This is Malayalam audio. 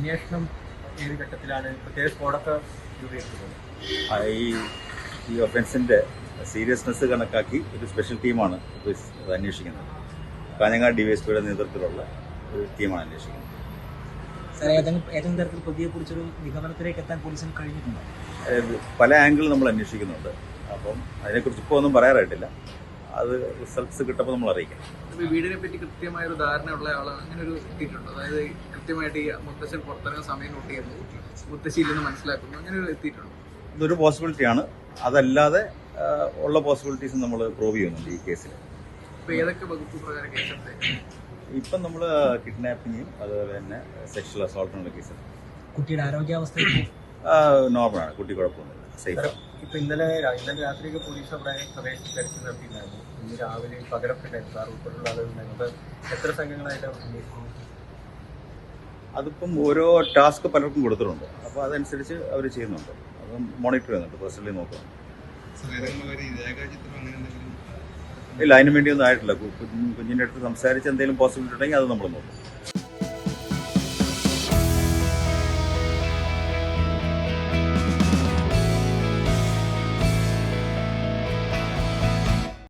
അന്വേഷണം ഏത് ഘട്ടത്തിലാണ് പ്രത്യേക ആ, ഈ ഈ ഒഫൻസിന്റെ സീരിയസ്നെസ് കണക്കാക്കി ഒരു സ്പെഷ്യൽ ടീമാണ് ഇത് അന്വേഷിക്കുന്നത്. കാഞ്ഞങ്ങാട് ഡിവൈഎസ്പിയുടെ നേതൃത്വത്തിലുള്ള ഒരു ടീമാണ് അന്വേഷിക്കുന്നത്. സാറേ ഏതെങ്കിലും ഏതെങ്കിലും തരത്തിൽ പ്രതിയെക്കുറിച്ചൊരു നിഗമനത്തിലേക്ക് എത്താൻ പോലീസിന് കഴിഞ്ഞിട്ടുണ്ടോ? പല ആംഗിൾ നമ്മൾ അന്വേഷിക്കുന്നുണ്ട്. അപ്പം അതിനെക്കുറിച്ച് ഇപ്പോൾ ഒന്നും പറയാറായിട്ടില്ല. അത് റിസൾട്ട്സ് കിട്ടുമ്പോൾ നമ്മൾ അറിയിക്കാം. വീടിനെ പറ്റി കൃത്യമായ ഒരു ധാരണയുള്ള ആളാണ് അങ്ങനെ ഒരു കിട്ടിയിട്ടുണ്ട് അതായത് കൃത്യമായിട്ട് ഈ മുത്തശ്ശൻ പുറത്തിറങ്ങുന്ന സമയം നോട്ട് ചെയ്യുന്നു മുത്തശ്ശിയില്ലെന്ന് മനസ്സിലാക്കുന്നു. അങ്ങനെ ഒരു എത്തിയിട്ടുണ്ട്. ഇതൊരു പോസിബിലിറ്റിയാണ് അതല്ലാതെ ഉള്ള പോസിബിലിറ്റീസ് നമ്മൾ പ്രൂവ് ചെയ്യുന്നുണ്ട് ഈ കേസിൽ ഇപ്പൊ ഏതൊക്കെ വകുപ്പ് പ്രകാരം കേസെടുത്തേ ഇപ്പം നമ്മൾ കിഡ്നാപ്പിങ്ങും അതുപോലെ തന്നെ സെക്ഷൽ അസോൾട്ടിനുള്ള കേസ് കുട്ടിയുടെ ആരോഗ്യാവസ്ഥ നോർമലാണ് കുട്ടി കുഴപ്പമൊന്നുമില്ല. സേഫ് ഇപ്പൊ ഇന്നലെ ഇന്നലെ രാത്രിയൊക്കെ പോലീസ് അവിടെ പ്രവേശിച്ച് തെരച്ചിൽ നടത്തിയിട്ടുണ്ടായിരുന്നു ഇന്ന് രാവിലെ ഉണ്ടായിരുന്നു സാർ ഉൾപ്പെടെയുള്ള ആളുകളുണ്ടായിരുന്നു. എത്ര സംഘങ്ങളായിട്ട് അതിപ്പം ഓരോ ടാസ്ക് പലർക്കും കൊടുത്തിട്ടുണ്ട്. അപ്പോൾ അതനുസരിച്ച് അവർ ചെയ്യുന്നുണ്ട്. അത് മോണിറ്റർ ചെയ്യുന്നുണ്ട് പേഴ്സണലി നോക്കുക ഇല്ല അതിനു വേണ്ടിയൊന്നും ആയിട്ടില്ല. കുഞ്ഞിന്റെ അടുത്ത് സംസാരിച്ച് എന്തെങ്കിലും പോസിബിലിറ്റി ഉണ്ടെങ്കിൽ അത് നമ്മൾ നോക്കും.